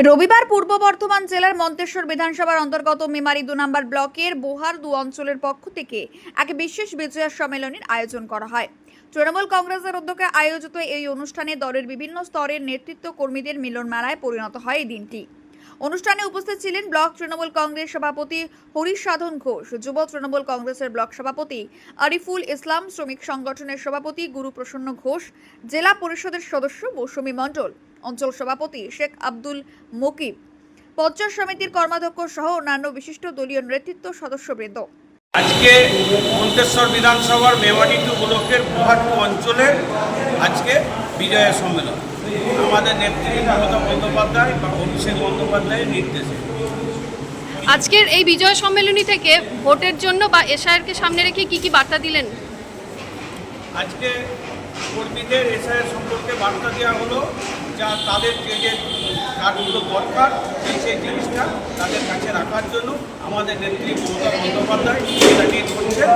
রবিবার পূর্ব বর্ধমান জেলার মন্তেশ্বর বিধানসভার অন্তর্গত মেমারি দু নম্বর ব্লকের বোহার দু অঞ্চলের পক্ষ থেকে এক বিশেষ বিজয়া সম্মেলনের আয়োজন করা হয়। তৃণমূল কংগ্রেসের উদ্যোগে আয়োজিত এই অনুষ্ঠানে দলের বিভিন্ন স্তরের নেতৃত্ব কর্মীদের মিলন মেলায় পরিণত হয় এই দিনটি। অনুষ্ঠানে উপস্থিত ছিলেন ব্লক তৃণমূল কংগ্রেস সভাপতি হরিশ সাধন ঘোষ, যুব তৃণমূল কংগ্রেসের ব্লক সভাপতি আরিফুল ইসলাম, শ্রমিক সংগঠনের সভাপতি গুরুপ্রসন্ন ঘোষ, জেলা পরিষদের সদস্য মৌসুমী মণ্ডল, অঞ্চল সভাপতি শেখ আব্দুল মকিব পঞ্চায়েত সমিতির কর্মাধ্যক্ষ সহ অন্যান্য বিশিষ্ট দলীয় নেতৃত্ব সদস্যবৃন্দ। আজকে মন্তেশ্বর বিধানসভার মেমারি টু ব্লকের বুহাটু অঞ্চলে আজকে বিজয়া সম্মেলন। আমাদের নেত্রী মমতা বন্দ্যোপাধ্যায় বা অভিষেক বন্দ্যোপাধ্যায়ের নির্দেশে আজকের এই বিজয় সম্মেলনী থেকে ভোটের জন্য বা এসআইআরকে সামনে রেখে কি কি বার্তা দিলেন আজকে কর্মীদের এসআইয়ের সম্পর্কে বার্তা দেওয়া হলো যা তাদের যে যে কার্ডগুলো দরকার সেই সেই জিনিসটা তাদের কাছে রাখার জন্য আমাদের নেত্রী মমতা বন্দ্যোপাধ্যায় এটা নিয়ে করছেন।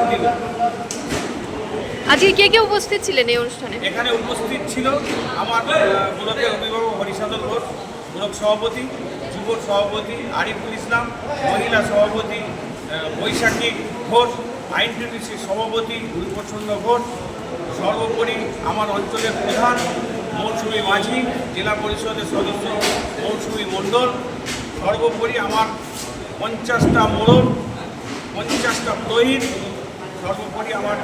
আজকে কে কে উপস্থিত ছিলেন এই অনুষ্ঠানে? এখানে উপস্থিত ছিল আমার আহ, ব্লকের অভিভাবক হরিসাধন ঘোষ ব্লক সভাপতি যুব সভাপতি আরিফুল ইসলাম মহিলা সভাপতি বৈশাখী ঘোষ আইনটিটিসির সভাপতি গুরুপ্রসন্ন ঘোষ সর্বোপরি আমার অঞ্চলের প্রধান মৌসুমী মাঝি জেলা পরিষদের সদস্য মৌসুমী মণ্ডল সর্বোপরি আমার পঞ্চাশটা মোড়ল পঞ্চাশটা পুরোহিত সর্বোপরি আমার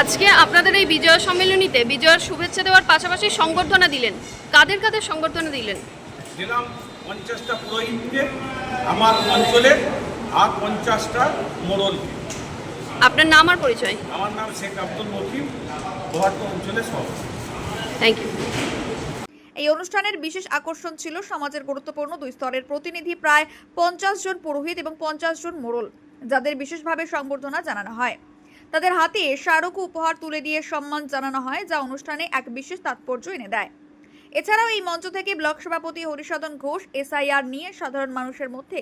আজকে আপনাদের এই বিজয় সম্মেলনীতে বিজয়ের শুভেচ্ছা দেওয়ার পাশাপাশি সংবর্ধনা দিলেন। কাদের কাদের সংবর্ধনা দিলেন? দিলাম পঞ্চাশটা পুরোহিতকে আমার অঞ্চলের আর পঞ্চাশটা মোড়লকে। আপনার নাম আর পরিচয়? আমার নাম শেখ আব্দুল মকিম অঞ্চলের সভাপতি। থ্যাংক ইউ এই অনুষ্ঠানের বিশেষ আকর্ষণ ছিল সমাজের গুরুত্বপূর্ণ দুই স্তরের প্রতিনিধি প্রায় পঞ্চাশ জন পুরোহিত এবং পঞ্চাশ জন মোড়ল। যাদের বিশেষভাবে সংবর্ধনা জানানো হয়। তাদের হাতে স্মারক উপহার তুলে দিয়ে সম্মান জানানো হয়, যা অনুষ্ঠানে এক বিশেষ তাৎপর্য এনে দেয়। এছাড়াও এই মঞ্চ থেকে ব্লক সভাপতি হরিসাধন ঘোষ এসআইআর নিয়ে সাধারণ মানুষের মধ্যে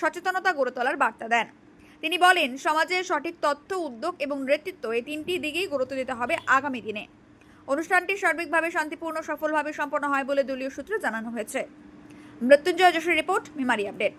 সচেতনতা গড়ে তোলার বার্তা দেন। তিনি বলেন, সমাজের সঠিক তথ্য, উদ্যোগ এবং নেতৃত্ব এই তিনটি দিকেই গুরুত্ব দিতে হবে আগামী দিনে। অনুষ্ঠানটি সার্বিকভাবে শান্তিপূর্ণ, সফলভাবে সম্পন্ন হয় বলে দলীয় সূত্রে জানানো হয়েছে। Mrityunjay Jashore report, Memari update.